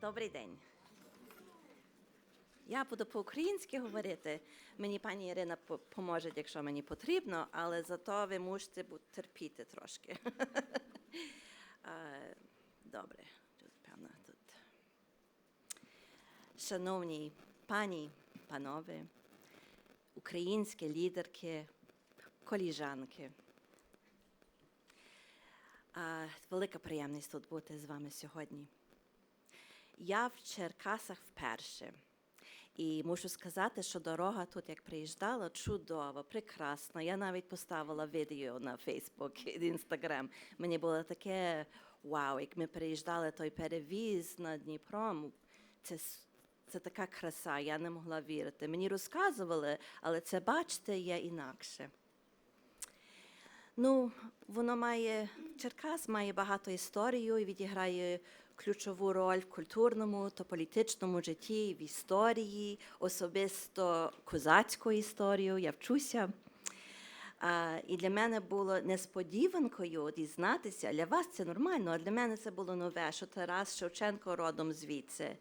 Добрий день. Я буду по-українськи говорити. Мені пані Ірина по- поможе, якщо мені потрібно, але зато ви мусите терпіти трошки. Добре, тут певно тут. Шановні пані, панове, українські лідерки, коліжанки. Велика приємність тут бути з вами сьогодні. Я в Черкасах вперше. І мушу сказати, що дорога тут, як приїжджала, чудова, прекрасна. Я навіть поставила відео на Фейсбук і Інстаграм. Мені було таке вау, як ми приїжджали той перевіз над Дніпром. Це, це така краса, я не могла вірити. Мені розказували, але це, бачите, є інакше. Ну, воно має Черкас має багато історію і відіграє ключову роль в культурному та політичному житті, в історії, особисто козацьку історію. Я вчуся. А, і для мене було несподіванкою дізнатися. Для вас це нормально, а для мене це було нове, що Тарас Шевченко родом звідси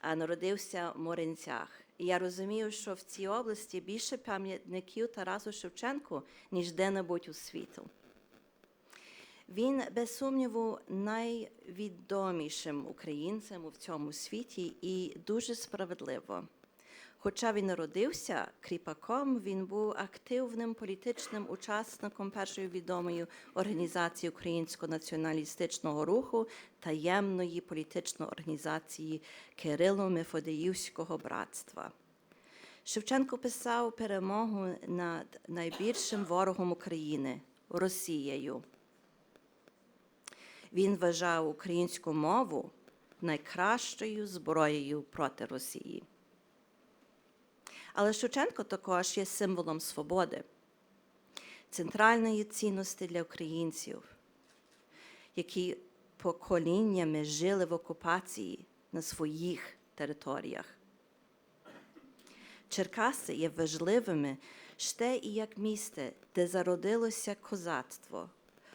а, народився в Моринцях. І я розумію, що в цій області більше пам'ятників Тарасу Шевченку, ніж де-небудь у світу. Він, без сумніву, найвідомішим українцем у цьому світі і дуже справедливо. Хоча він народився кріпаком, він був активним політичним учасником першої відомої організації Українського націоналістичного руху таємної політичної організації Кирило-Мефодіївського братства. Шевченко писав перемогу над найбільшим ворогом України Росією. Він вважав українську мову найкращою зброєю проти Росії. Але Шевченко також є символом свободи, центральної цінності для українців, які поколіннями жили в окупації на своїх територіях. Черкаси є важливими ще і як місце, де зародилося козацтво.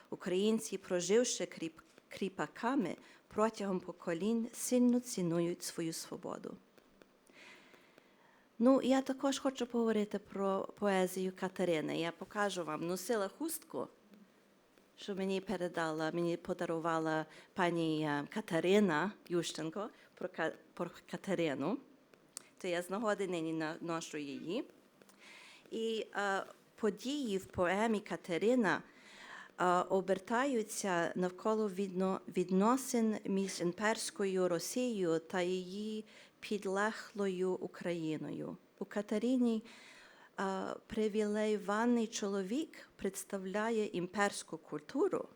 Українці, проживши кріп, кріпаками протягом поколінь, сильно цінують свою свободу. Ну, я також хочу поговорити про поезію Катерини. Я покажу вам. Носила хустку, що мені передала, мені подарувала пані е, Катерина Ющенко про, про Катерину. То я з нагоди нині ношу її. І е, події в поемі Катерина обертаються навколо відносин між імперською Росією та її підлеглою Україною. У Катерині привілейований чоловік представляє імперську культуру,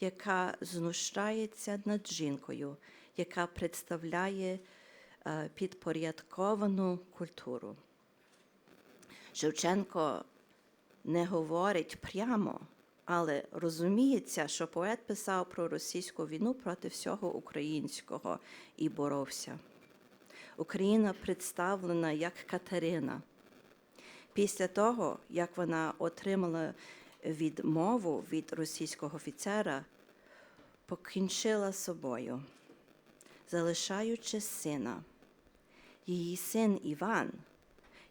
яка знущається над жінкою, яка представляє підпорядковану культуру. Шевченко не говорить прямо, але розуміється, що поет писав про російську війну проти всього українського і боровся. Україна представлена як Катерина. Після того, як вона отримала відмову від російського офіцера, покінчила собою, залишаючи сина. Її син Іван,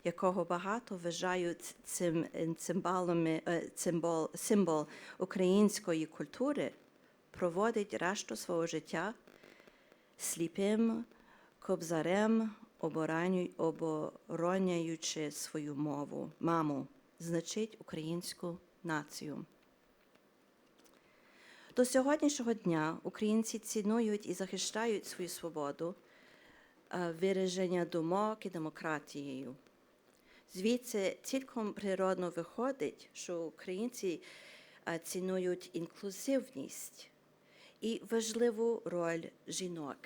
якого багато вважають цим цимбалами, е, цимбол, символ української культури, проводить решту свого життя сліпим кобзарем, обороняючи свою мову, маму, значить українську націю. До сьогоднішнього дня українці цінують і захищають свою свободу, е, вираження думок і демократією. Звідси цілком природно виходить, що українці е, цінують інклюзивність і важливу роль жінок.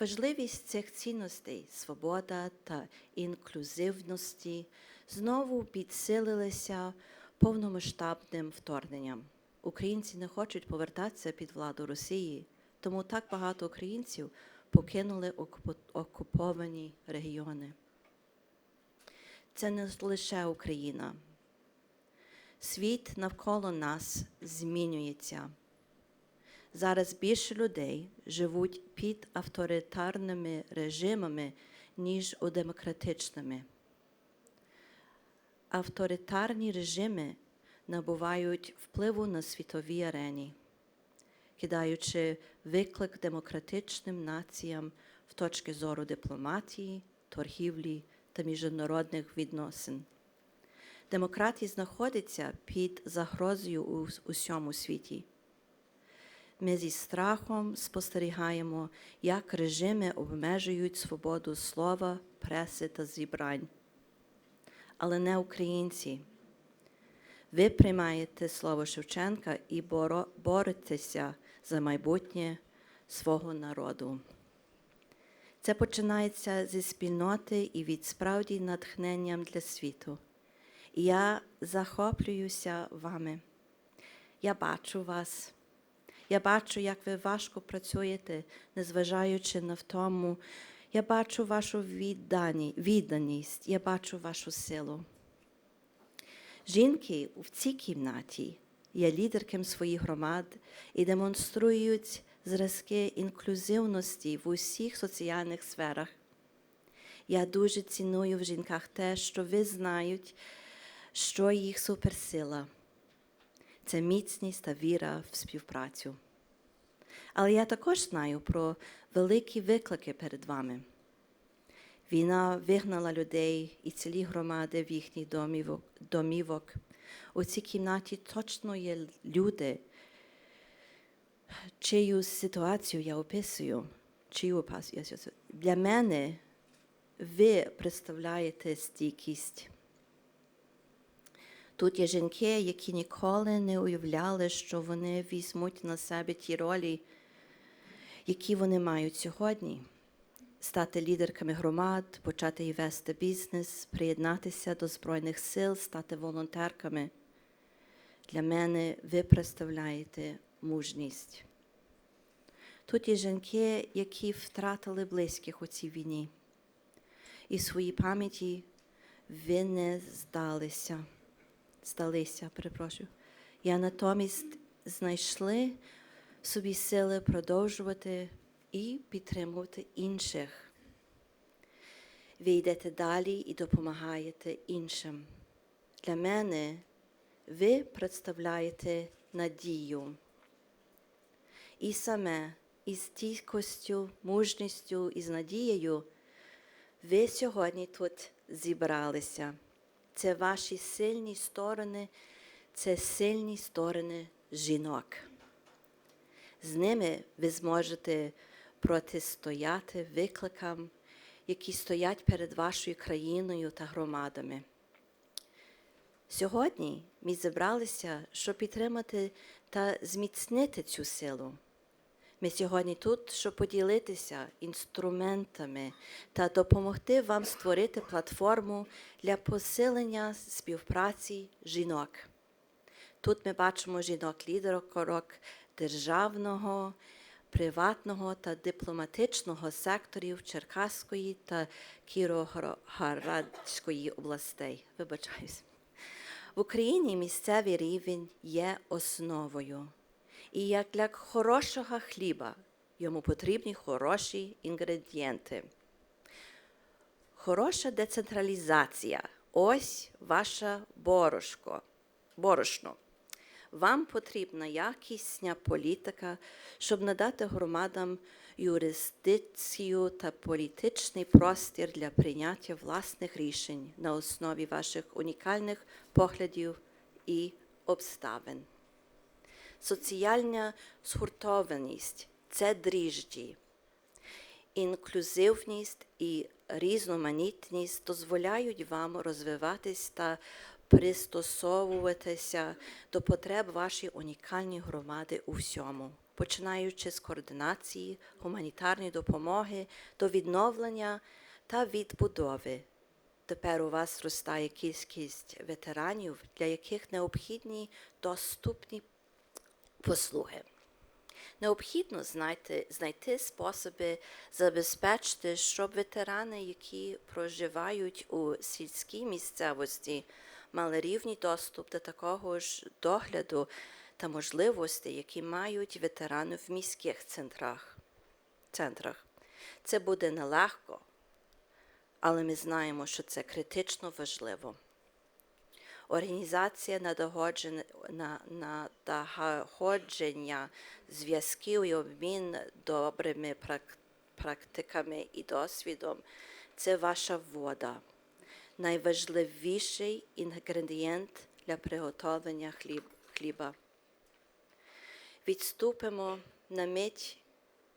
Важливість цих цінностей, свобода та інклюзивності знову підсилилися повномасштабним вторгненням. Українці не хочуть повертатися під владу Росії, тому так багато українців покинули окуповані регіони. Це не лише Україна. Світ навколо нас змінюється. Зараз більше людей живуть під авторитарними режимами, ніж у демократичними. Авторитарні режими набувають впливу на світовій арені, кидаючи виклик демократичним націям в точки зору дипломатії, торгівлі та міжнародних відносин. Демократія знаходиться під загрозою у усьому світі. Ми зі страхом спостерігаємо, як режими обмежують свободу слова, преси та зібрань. Але не українці. Ви приймаєте слово Шевченка і боретеся за майбутнє свого народу. Це починається зі спільноти і від справді натхненням для світу. І я захоплююся вами. Я бачу вас. Я бачу, як ви важко працюєте, незважаючи на втому. Я бачу вашу віддані, відданість, я бачу вашу силу. Жінки в цій кімнаті є лідерками своїх громад і демонструють зразки інклюзивності в усіх соціальних сферах. Я дуже ціную в жінках те, що ви знають, що їх суперсила це міцність та віра в співпрацю. Але я також знаю про великі виклики перед вами. Війна вигнала людей і цілі громади в їхніх домівок. У цій кімнаті точно є люди, чию ситуацію я описую. Чию описую. Для мене ви представляєте стійкість. Тут є жінки, які ніколи не уявляли, що вони візьмуть на себе ті ролі, які вони мають сьогодні. Стати лідерками громад, почати і вести бізнес, приєднатися до Збройних сил, стати волонтерками. Для мене ви представляєте мужність. Тут є жінки, які втратили близьких у цій війні. І в своїй пам'яті ви не здалися здалися, перепрошую. Я натомість знайшли собі сили продовжувати і підтримувати інших. Ви йдете далі і допомагаєте іншим. Для мене ви представляєте надію. І саме із стійкостю, мужністю і з надією ви сьогодні тут зібралися це ваші сильні сторони, це сильні сторони жінок. З ними ви зможете протистояти викликам, які стоять перед вашою країною та громадами. Сьогодні ми зібралися, щоб підтримати та зміцнити цю силу. Ми сьогодні тут, щоб поділитися інструментами та допомогти вам створити платформу для посилення співпраці жінок. Тут ми бачимо жінок-лідерок державного, приватного та дипломатичного секторів Черкаської та Кіровоградської областей. Вибачаюсь. В Україні місцевий рівень є основою. І як для хорошого хліба йому потрібні хороші інгредієнти. Хороша децентралізація. Ось ваша борошко, борошно. Вам потрібна якісна політика, щоб надати громадам юрисдикцію та політичний простір для прийняття власних рішень на основі ваших унікальних поглядів і обставин. Соціальна згуртованість це дріжджі. Інклюзивність і різноманітність дозволяють вам розвиватись та пристосовуватися до потреб вашої унікальної громади у всьому, починаючи з координації, гуманітарної допомоги до відновлення та відбудови. Тепер у вас зростає кількість ветеранів, для яких необхідні доступні послуги. Необхідно знайти, знайти способи забезпечити, щоб ветерани, які проживають у сільській місцевості, мали рівний доступ до такого ж догляду та можливостей, які мають ветерани в міських центрах. центрах. Це буде нелегко, але ми знаємо, що це критично важливо. Організація на- надогодження зв'язків і обмін добрими практиками і досвідом це ваша вода, найважливіший інгредієнт для приготовлення хліба. Відступимо на мить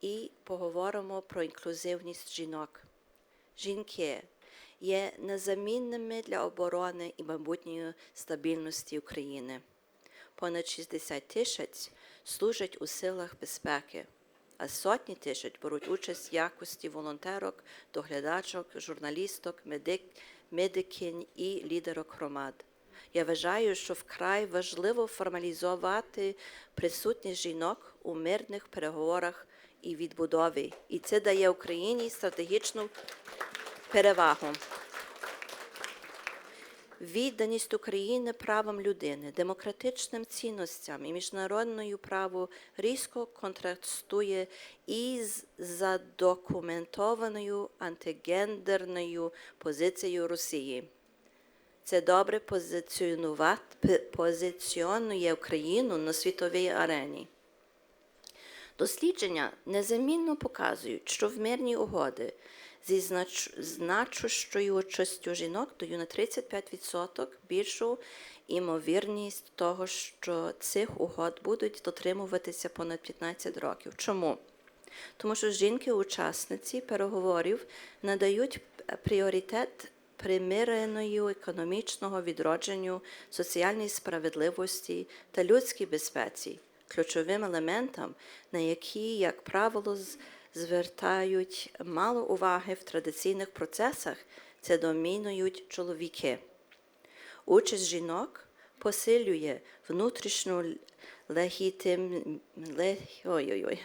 і поговоримо про інклюзивність жінок. Жінки є незамінними для оборони і майбутньої стабільності України. Понад 60 тисяч служать у силах безпеки, а сотні тисяч беруть участь в якості волонтерок, доглядачок, журналісток, медик, медикинь і лідерок громад. Я вважаю, що вкрай важливо формалізувати присутність жінок у мирних переговорах і відбудові, і це дає Україні стратегічну перевагу. Відданість України правам людини, демократичним цінностям і міжнародною праву різко контрастує із задокументованою антигендерною позицією Росії. Це добре позиціонує Україну на світовій арені. Дослідження незамінно показують, що в мирні угоди зі знач... значущою участю жінок даю на 35% більшу імовірність того, що цих угод будуть дотримуватися понад 15 років. Чому? Тому що жінки-учасниці переговорів надають пріоритет примиреною економічного відродженню, соціальній справедливості та людській безпеці, ключовим елементам, на які, як правило, з- звертають мало уваги в традиційних процесах, це домінують чоловіки. Участь жінок посилює внутрішню легітим...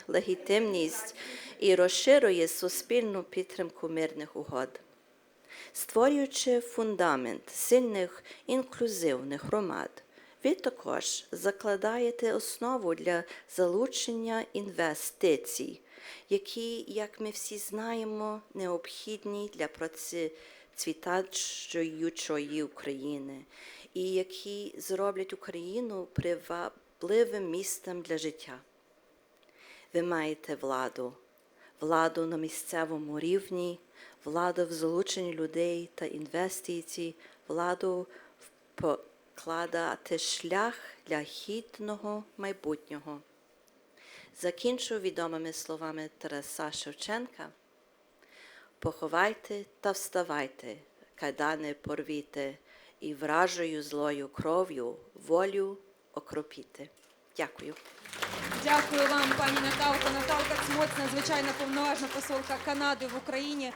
легітимність і розширює суспільну підтримку мирних угод. Створюючи фундамент сильних інклюзивних громад, ви також закладаєте основу для залучення інвестицій, які, як ми всі знаємо, необхідні для процвітаючої України, і які зроблять Україну привабливим містом для життя. Ви маєте владу, владу на місцевому рівні, владу в залученні людей та інвестицій, владу покладати шлях для гідного майбутнього. Закінчу відомими словами Тараса Шевченка. Поховайте та вставайте, кайдани порвіте, і вражою злою кров'ю волю окропіте. Дякую. Дякую вам, пані Наталко. Наталка Цмоць, надзвичайна повноважна посолка Канади в Україні.